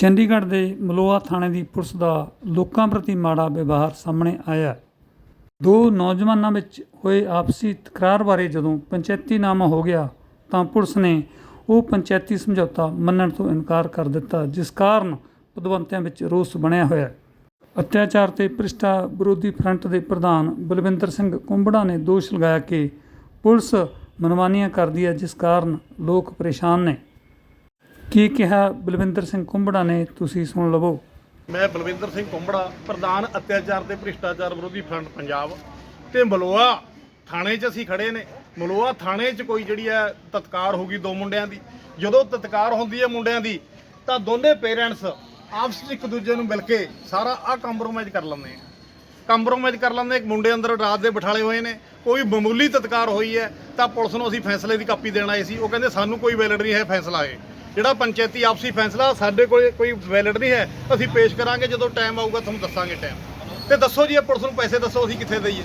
ਚੰਡੀਗੜ੍ਹ ਦੇ ਮਲੋਆ ਥਾਣੇ ਦੀ ਪੁਲਿਸ ਦਾ ਲੋਕਾਂ ਪ੍ਰਤੀ ਮਾੜਾ ਵਿਵਹਾਰ ਸਾਹਮਣੇ ਆਇਆ। ਦੋ ਨੌਜਵਾਨਾਂ ਵਿੱਚ ਹੋਏ ਆਪਸੀ ਤਕਰਾਰ ਬਾਰੇ ਜਦੋਂ ਪੰਚਾਇਤੀਨਾਮਾ ਹੋ ਗਿਆ ਤਾਂ ਪੁਲਿਸ ਨੇ ਉਹ ਪੰਚਾਇਤੀ ਸਮਝੌਤਾ ਮੰਨਣ ਤੋਂ ਇਨਕਾਰ ਕਰ ਦਿੱਤਾ, ਜਿਸ ਕਾਰਨ ਪਦਵੰਤਿਆਂ ਵਿੱਚ ਰੋਸ ਬਣਿਆ ਹੋਇਆ। ਅਤਿਆਚਾਰ ਤੇ ਭ੍ਰਿਸ਼ਟਾ ਵਿਰੋਧੀ ਫਰੰਟ ਦੇ ਪ੍ਰਧਾਨ ਬਲਵਿੰਦਰ ਸਿੰਘ ਕੁੰਬੜਾ ਨੇ ਦੋਸ਼ ਲਗਾਇਆ ਕਿ ਪੁਲਿਸ ਮਨਮਾਨੀਆਂ ਕਰਦੀ ਹੈ, ਜਿਸ ਕਾਰਨ ਲੋਕ ਪਰੇਸ਼ਾਨ ਨੇ। ਕੀ ਕਿਹਾ ਬਲਵਿੰਦਰ ਸਿੰਘ ਕੁੰਬੜਾ ਨੇ ਤੁਸੀਂ ਸੁਣ ਲਵੋ। ਮੈਂ ਬਲਵਿੰਦਰ ਸਿੰਘ ਕੁੰਬੜਾ, ਪ੍ਰਧਾਨ ਅਤਿਆਚਾਰ ਤੇ ਭ੍ਰਿਸ਼ਟਾਚਾਰ ਵਿਰੋਧੀ ਫਰੰਟ ਪੰਜਾਬ ਤੇ ਮਲੋਆ ਥਾਣੇ 'ਚ ਅਸੀਂ ਖੜੇ ਨੇ। ਮਲੋਆ ਥਾਣੇ 'ਚ ਕੋਈ ਜਿਹੜੀ ਹੈ ਤਤਕਾਰ ਹੋ ਗਈ ਦੋ ਮੁੰਡਿਆਂ ਦੀ। ਜਦੋਂ ਤਤਕਾਰ ਹੁੰਦੀ ਹੈ ਮੁੰਡਿਆਂ ਦੀ, ਤਾਂ ਦੋਨੇ ਪੇਰੈਂਟਸ ਆਪਸ 'ਚ ਇੱਕ ਦੂਜੇ ਨੂੰ ਮਿਲ ਕੇ ਸਾਰਾ ਆ ਕੰਪਰੋਮਾਈਜ਼ ਕਰ ਲੈਂਦੇ ਆ। ਕੰਪਰੋਮਾਈਜ਼ ਕਰ ਲੈਂਦੇ, ਇੱਕ ਮੁੰਡੇ ਅੰਦਰ ਰਾਤ ਦੇ ਬਿਠਾਲੇ ਹੋਏ ਨੇ, ਕੋਈ ਮਾਮੂਲੀ ਤਤਕਾਰ ਹੋਈ ਹੈ, ਤਾਂ ਪੁਲਿਸ ਨੂੰ ਅਸੀਂ ਫੈਸਲੇ ਦੀ ਕਾਪੀ ਦੇਣ ਆਏ ਸੀ। ਉਹ ਕਹਿੰਦੇ, ਸਾਨੂੰ ਕੋਈ ਵੈਲਿਡ ਨਹੀਂ ਹੈ, ਫੈਸਲਾ ਇਹ ਜਿਹੜਾ ਪੰਚਾਇਤੀ ਆਪਸੀ ਫੈਸਲਾ ਸਾਡੇ ਕੋਲ ਕੋਈ ਵੈਲਿਡ ਨਹੀਂ ਹੈ, ਅਸੀਂ ਪੇਸ਼ ਕਰਾਂਗੇ, ਜਦੋਂ ਟਾਈਮ ਆਊਗਾ ਤੁਹਾਨੂੰ ਦੱਸਾਂਗੇ ਟਾਈਮ ਤੇ ਦੱਸੋ ਜੀ, ਇਹ ਪੁਲਿਸ ਨੂੰ ਪੈਸੇ ਦੱਸੋ, ਅਸੀਂ ਕਿੱਥੇ ਦਈਏ?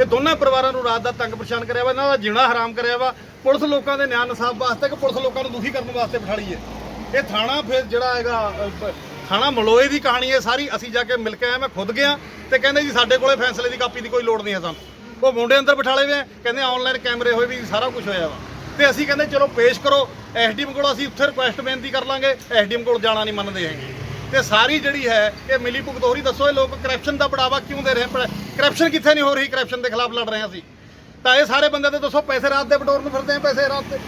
ਇਹ ਦੋਨਾਂ ਪਰਿਵਾਰਾਂ ਨੂੰ ਰਾਤ ਦਾ ਤੰਗ ਪਰੇਸ਼ਾਨ ਕਰਿਆ ਵਾ, ਇਹਨਾਂ ਦਾ ਜੀਣਾ ਹਰਾਮ ਕਰਿਆ ਵਾ। ਪੁਲਿਸ ਲੋਕਾਂ ਦੇ ਨਿਆਂ ਇਨਸਾਫ ਵਾਸਤੇ ਕਿ ਪੁਲਿਸ ਲੋਕਾਂ ਨੂੰ ਦੁਖੀ ਕਰਨ ਵਾਸਤੇ ਬਿਠਾਲੀ ਹੈ? ਇਹ ਥਾਣਾ ਫਿਰ ਜਿਹੜਾ ਹੈਗਾ ਥਾਣਾ ਮਲੋਏ ਦੀ ਕਹਾਣੀ ਹੈ ਸਾਰੀ। ਅਸੀਂ ਜਾ ਕੇ ਮਿਲ ਕੇ ਆਏ, ਮੈਂ ਖੁਦ ਗਿਆ ਤੇ ਕਹਿੰਦੇ ਜੀ, ਸਾਡੇ ਕੋਲੇ ਫੈਸਲੇ ਦੀ ਕਾਪੀ ਦੀ ਕੋਈ ਲੋੜ ਨਹੀਂ ਹੈ ਸਾਨੂੰ। ਉਹ ਮੁੰਡੇ ਅੰਦਰ ਬਿਠਾਲੇ ਵੇ ਕਹਿੰਦੇ ਆਨਲਾਈਨ ਕੈਮਰੇ ਹੋਏ ਵੀ ਸਾਰਾ ਕੁਝ ਹੋਇਆ ਵਾ। ਤੇ ਅਸੀਂ ਕਹਿੰਦੇ, ਚਲੋ ਪੇਸ਼ ਕਰੋ। ਐਸਡੀਐਮ ਕੋਲ ਅਸੀਂ ਉੱਥੇ ਰਿਕੁਐਸਟ ਬੇਨਤੀ ਕਰ ਲਾਂਗੇ, ਐਸਡੀਐਮ ਕੋਲ ਜਾਣਾ ਨਹੀਂ ਮੰਨਦੇ ਹੈਗੇ। ਤੇ ਸਾਰੀ ਜਿਹੜੀ ਹੈ, ਇਹ ਮਿਲੀ ਭੁਗਤ ਹੋ ਰਹੀ, ਦੱਸੋ ਇਹ ਲੋਕ ਕਰਪਸ਼ਨ ਦਾ ਬੜਾਵਾ ਕਿਉਂ ਦੇ ਰਹੇ ਕਰਪਸ਼ਨ ਕਿੱਥੇ ਨਹੀਂ ਹੋ ਰਹੀ? ਕਰਪਸ਼ਨ ਦੇ ਖਿਲਾਫ ਲੜ ਰਹੇ ਹਾਂ ਅਸੀਂ। ਤਾਂ ਇਹ ਸਾਰੇ ਬੰਦੇ ਤੇ ਦੱਸੋ, ਪੈਸੇ ਰਾਤ ਦੇ ਬਟੋਰ ਨੂੰ ਫਿਰਦੇ ਆ, ਪੈਸੇ ਰਾਤ ਦੇ?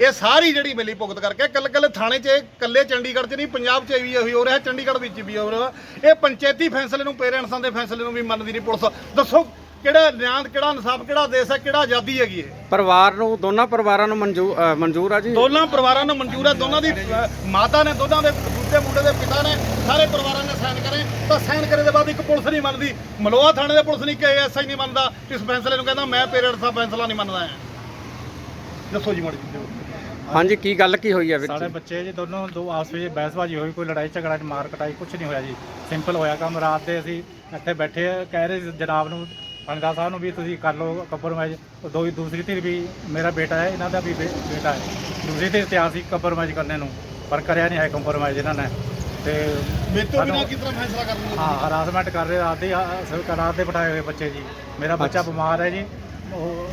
ਇਹ ਸਾਰੀ ਜਿਹੜੀ ਮਿਲੀ ਭੁਗਤ ਕਰਕੇ ਕੱਲ ਕੱਲ ਥਾਣੇ 'ਚ ਇਹ ਕੱਲੇ ਚੰਡੀਗੜ੍ਹ 'ਚ ਨਹੀਂ, ਪੰਜਾਬ 'ਚ ਵੀ ਇਹੀ ਹੋ ਰਿਹਾ, ਚੰਡੀਗੜ੍ਹ ਵਿੱਚ ਵੀ ਹੋ ਰਿਹਾ। ਇਹ ਪੰਚਾਇਤੀ ਫੈਸਲੇ ਨੂੰ ਪੇਰੈਂਟਸਾਂ ਦੇ ਫੈਸਲੇ ਨੂੰ ਵੀ ਮੰਨਦੀ ਨਹੀਂ ਪੁਲਿਸ। ਦੱਸੋ ਕਿਹੜਾ ਨਿਆਂ ਕਿਹੜਾ ਇਨਸਾਫ ਕਿਹੜਾ ਦੇਸ਼ ਹੈ ਕਿਹੜਾ ਆਜ਼ਾਦੀ ਹੈਗੀ ਇਹ? ਪਰਿਵਾਰ ਨੂੰ ਦੋਨਾਂ ਪਰਿਵਾਰਾਂ ਨੂੰ ਮਨਜ਼ੂਰ ਆ ਜੀ। ਦੋਨਾਂ ਪਰਿਵਾਰਾਂ ਨੂੰ ਮਨਜ਼ੂਰ ਹੈ ਦੋਨਾਂ ਦੀ ਅ, ਮਾਤਾ ਨੇ ਦੋਨਾਂ ਦੇ ਦੂਜੇ ਮੁੰਡੇ ਦੇ ਪਿਤਾ ਨੇ ਸਾਰੇ ਪਰਿਵਾਰਾਂ ਨੇ ਸਾਈਨ ਕਰੇ। ਤਾਂ ਸਾਈਨ ਕਰੇ ਦੇ ਬਾਅਦ ਇੱਕ ਪੁਲਿਸ ਨਹੀਂ ਮੰਨਦੀ। ਮਲੋਆ ਥਾਣੇ ਦੇ ਪੁਲਿਸ ਨਹੀਂ ਕਿ ਐਸਆਈ ਨਹੀਂ ਮੰਨਦਾ। ਇਸ ਫੈਸਲੇ ਨੂੰ ਕਹਿੰਦਾ ਮੈਂ ਪੇਰੈਂਟਸ ਦਾ ਫੈਸਲਾ ਨਹੀਂ ਮੰਨਦਾ ਹਾਂ ਦੱਸੋ ਜੀ ਮਾੜੀ ਜੀ। ਹਾਂਜੀ ਕੀ ਗੱਲ ਕੀ ਹੋਈ ਹੈ ਵੀਰ ਸਾਡੇ ਜੀ ਬੱਚੇ ਜੀ ਦੋਨੋਂ ਦੋ ਆਪਸ ਵਿੱਚ ਬਹਿਸਬਾਜ਼ੀ ਹੋਈ ਕੋਈ ਲੜਾਈ ਝਗੜਾ ਮਾਰ ਕਟਾਈ ਕੁਝ ਨਹੀਂ ਹੋਇਆ ਜੀ। ਸਿੰਪਲ ਹੋਇਆ ਕੰਮ ਰਾਤ ਦੇ ਅਸੀਂ ਇੱਥੇ ਬੈਠੇ ਕਹਿ ਰਹੇ ਸੀ ਜਨਾਬ ਨੂੰ ਪੰਗਾ ਸਾਹਿਬ ਨੂੰ ਵੀ ਤੁਸੀਂ ਕਰ ਲਓ ਕੰਪਰੋਮਾਈਜ਼ ਦੋ ਦੂਸਰੀ ਧਿਰ ਵੀ ਮੇਰਾ ਬੇਟਾ ਹੈ ਇਹਨਾਂ ਦਾ ਵੀ ਬੇ- ਬੇਟਾ ਹੈ। ਦੂਸਰੀ ਧਿਰ ਤੇ ਅਸੀਂ ਕੰਪਰੋਮਾਈਜ਼ ਕਰਨੇ ਨੂੰ ਪਰ ਕਰਿਆ ਨਹੀਂ ਹੈ ਕੰਪਰੋਮਾਈਜ਼ ਇਹਨਾਂ ਨੇ। ਤੇ ਮੇਰੇ ਤੋਂ ਬਿਨਾਂ ਕਿਸ ਤਰ੍ਹਾਂ ਫੈਸਲਾ ਕਰ ਲੂੰਗਾ ਹਾਂ ਹਰਾਸਮੈਂਟ ਕਰ ਰਹੇ ਰਾਤ ਦੇ ਰਾਤ ਦੇ ਬਿਠਾਏ ਹੋਏ ਬੱਚੇ ਜੀ। ਮੇਰਾ ਬੱਚਾ ਬਿਮਾਰ ਹੈ ਜੀ। ਉਹ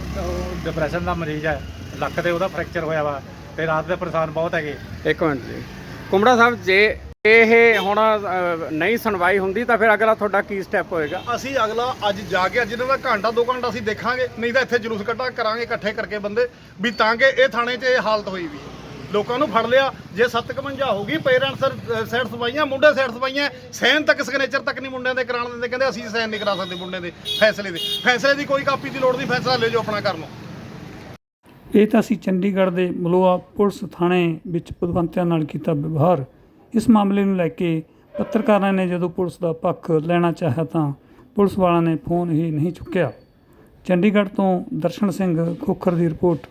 ਡਿਪਰੈਸ਼ਨ ਦਾ ਮਰੀਜ਼ ਹੈ। ਲੱਕ ਤੇ ਉਹਦਾ ਫ੍ਰੈਕਚਰ ਹੋਇਆ ਵਾ। ਤੇ ਰਾਤ ਦੇ ਪਰੇਸ਼ਾਨ ਬਹੁਤ ਹੈਗੇ। ਇੱਕ ਮਿੰਟ ਜੀ। ਕੁਮੜਾ ਸਾਹਿਬ ਜੇ ਇਹ ਹੁਣ ਅ, ਨਹੀਂ ਸੁਣਵਾਈ ਹੁੰਦੀ ਤਾਂ ਫਿਰ ਅਗਲਾ ਤੁਹਾਡਾ ਕੀ ਸਟੈਪ ਹੋਏਗਾ? ਅਸੀਂ ਅਗਲਾ ਅੱਜ ਜਾ ਕੇ ਅੱਜ ਇਹਨਾਂ ਦਾ ਘੰਟਾ ਦੋ ਘੰਟਾ ਅਸੀਂ ਦੇਖਾਂਗੇ ਨਹੀਂ ਤਾਂ ਇੱਥੇ ਜਲੂਸ ਕੱਢਾ ਕਰਾਂਗੇ ਇਕੱਠੇ ਕਰਕੇ ਬੰਦੇ ਵੀ ਤਾਂ ਕਿ ਇਹ ਥਾਣੇ 'ਚ ਇਹ ਹਾਲਤ ਹੋਈ ਵੀ। ਹੈ। ਲੋਕਾਂ ਨੂੰ ਫੜ ਲਿਆ ਜੇ 751 ਹੋ ਗਈ ਪੇਰੈਂਟਸ ਸਾਈਡ ਸਵਾਈਆਂ ਮੁੰਡੇ ਸਾਈਡ ਸਵਾਈਆਂ ਸੈਨ ਤੱਕ ਸਿਗਨੇਚਰ ਤੱਕ ਨਹੀਂ ਮੁੰਡਿਆਂ ਦੇ ਕਰਾਉਣ ਦਿੰਦੇ ਕਹਿੰਦੇ ਅਸੀਂ ਸਾਈਨ ਨਹੀਂ ਕਰਾ ਸਕਦੇ ਮੁੰਡੇ ਦੇ ਫੈਸਲੇ ਦੇ। ਫੈਸਲੇ ਦੀ ਕੋਈ ਕਾਪੀ ਦੀ ਲੋੜ ਨਹੀਂ ਫੈਸਲਾ ਲੈ ਜਾਓ ਆਪਣਾ ਕਰ ਲਓ ਇਹ ਤਾਂ ਸੀ ਚੰਡੀਗੜ੍ਹ ਦੇ ਮਲੋਆ ਪੁਲਿਸ ਥਾਣੇ ਵਿੱਚ ਪਦਵੰਤਿਆਂ ਨਾਲ ਕੀਤਾ ਵਿਵਹਾਰ। ਇਸ ਮਾਮਲੇ ਨੂੰ ਲੈ ਕੇ ਪੱਤਰਕਾਰਾਂ ਨੇ ਜਦੋਂ ਪੁਲਿਸ ਦਾ ਪੱਖ ਲੈਣਾ ਚਾਹਿਆ ਤਾਂ ਪੁਲਿਸ ਵਾਲਿਆਂ ਨੇ ਫੋਨ ਹੀ ਨਹੀਂ ਚੁੱਕਿਆ। ਚੰਡੀਗੜ੍ਹ ਤੋਂ ਦਰਸ਼ਨ ਸਿੰਘ ਖੋਖਰ ਦੀ ਰਿਪੋਰਟ।